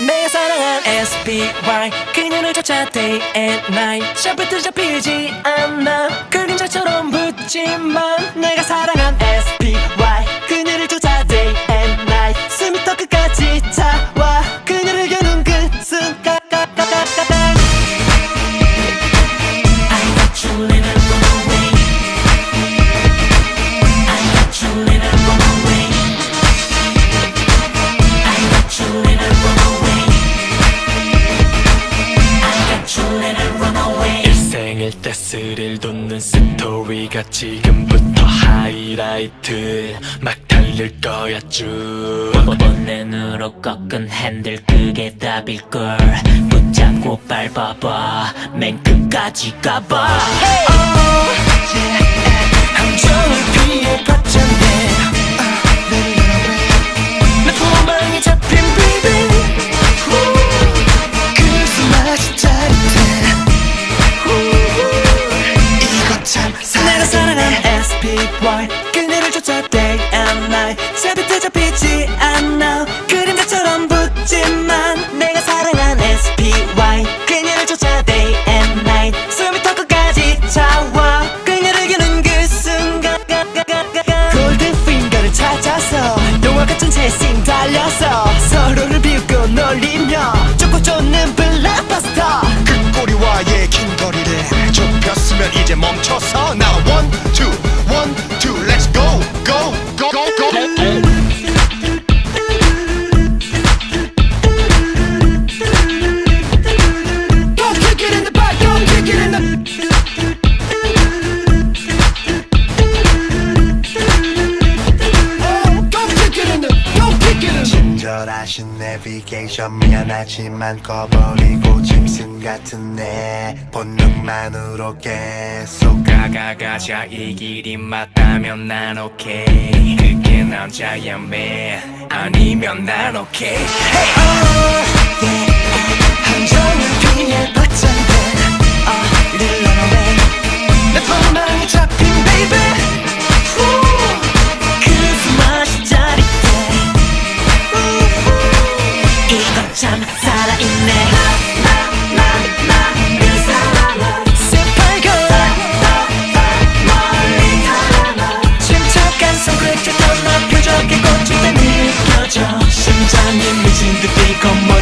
내가 사랑한 SPY 그녀를 쫓아 day and night. 샤프트 잡히지 않아. 그림자처럼 붙지만 내가 사랑한 일생일 때 스릴 돋는 스토리가 지금부터 하이라이트. 막 달릴 거야 쭉. 번번눈으로 꺾은 핸들 그게 답일걸. 붙잡고 밟아봐. 맨 끝까지 가봐. 함정을 night 새벽 잡히지 않아. 그림자처럼 붙지만 내가 사랑한 SPY 그녀를 쫓아 day and night. 숨이 턱 끝까지 차와. 그녀를 겨눈 그 순간. 골든 핑거를 찾아서 영화 같은 채싱 달려서 서로를 비웃고 놀리며 쫓고 쫓는 블랙버스터. 그 꼬리와의 긴 거리를 좁혔으면 이제 멈춰서 친절하신 내비게이션 미안하지만 꺼버리고 짐승 같은 내 본능만으로 계속 가가가자 이 길이 맞다면 난 오케이. 그게 남자야 man 아니면 난 오케이. 함정 심장이 미친 듯 뛰고